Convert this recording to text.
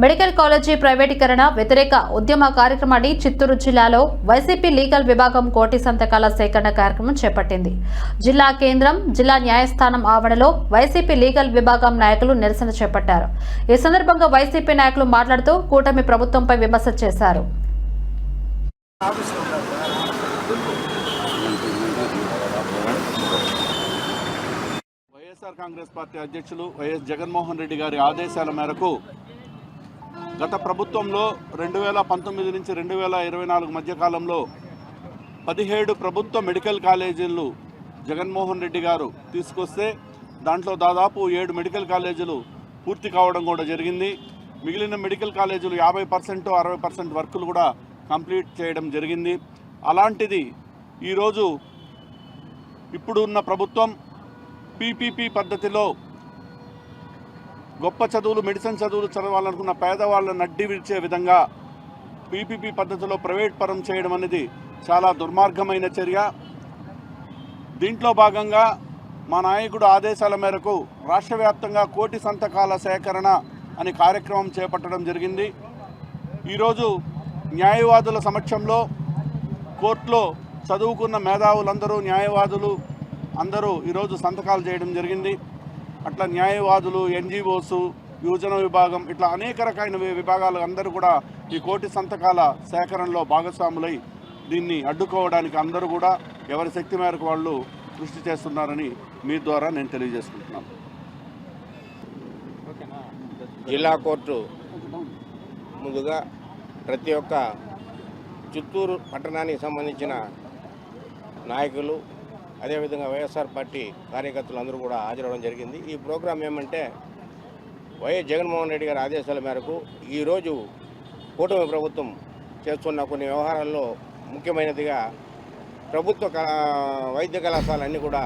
Medical college ప్రైవేటీకరణ వ్యతిరేక ఉద్యమ కార్యక్రమాన్ని చిత్తూరు జిల్లాలో వైసీపీ లీగల్ విభాగం కోటి సంతకాల సేకరణ కార్యక్రమం చేపట్టింది. జిల్లా కేంద్రం జిల్లా న్యాయస్థానం ఆవరణలో వైసీపీ లీగల్ విభాగం నాయకులు నిరసన చేపట్టారు. ఈ సందర్భంగా వైసీపీ నాయకులు మాట్లాడుతూ కూటమి ప్రభుత్వంపై విమర్శ చేశారు. వైఎస్ఆర్ కాంగ్రెస్ పార్టీ అధ్యక్షులు వైఎస్ జగన్మోహన్ రెడ్డి గారి ఆదేశాల మేరకు గత ప్రభుత్వంలో రెండు వేల పంతొమ్మిది నుంచి రెండు వేల ఇరవై నాలుగు మధ్యకాలంలో పదిహేడు ప్రభుత్వ మెడికల్ కాలేజీలు జగన్మోహన్ రెడ్డి గారు తీసుకొస్తే దాంట్లో దాదాపు ఏడు మెడికల్ కాలేజీలు పూర్తి కావడం కూడా జరిగింది. మిగిలిన మెడికల్ కాలేజీలు యాభై పర్సెంట్ అరవై పర్సెంట్ వర్కులు కూడా కంప్లీట్ చేయడం జరిగింది. అలాంటిది ఈరోజు ఇప్పుడు ఉన్న ప్రభుత్వం పీపీపీ పద్ధతిలో గొప్ప చదువులు మెడిసిన్ చదువులు చదవాలనుకున్న పేదవాళ్ళ నడ్డి విడిచే విధంగా పీపీపీ పద్ధతిలో ప్రైవేట్ పరం చేయడం అనేది చాలా దుర్మార్గమైన చర్య. దీంట్లో భాగంగా మా నాయకుడు ఆదేశాల మేరకు రాష్ట్ర వ్యాప్తంగా కోటి సంతకాల సేకరణ అనే కార్యక్రమం చేపట్టడం జరిగింది. ఈరోజు న్యాయవాదుల సమక్షంలో కోర్టులో చదువుకున్న మేధావులందరూ న్యాయవాదులు అందరూ ఈరోజు సంతకాలు చేయడం జరిగింది. అట్లా న్యాయవాదులు ఎన్జిఓస్ యువజన విభాగం ఇట్లా అనేక రకమైన విభాగాలు అందరూ కూడా ఈ కోటి సంతకాల సేకరణలో భాగస్వాములై దీన్ని అడ్డుకోవడానికి అందరూ కూడా ఎవరి శక్తి మేరకు వాళ్ళు కృషి చేస్తున్నారని మీ ద్వారా నేను తెలియజేసుకుంటున్నాను. జిల్లా కోర్టు ముందుగా ప్రతి ఒక్క చిత్తూరు పట్టణానికి సంబంధించిన నాయకులు అదేవిధంగా వైఎస్ఆర్ పార్టీ కార్యకర్తలు అందరూ కూడా హాజరవడం జరిగింది. ఈ ప్రోగ్రాం ఏమంటే వైఎస్ జగన్మోహన్ రెడ్డి గారి ఆదేశాల మేరకు ఈరోజు కూటమి ప్రభుత్వం చేస్తున్న కొన్ని వ్యవహారాల్లో ముఖ్యమైనదిగా ప్రభుత్వ వైద్య కళాశాలన్నీ కూడా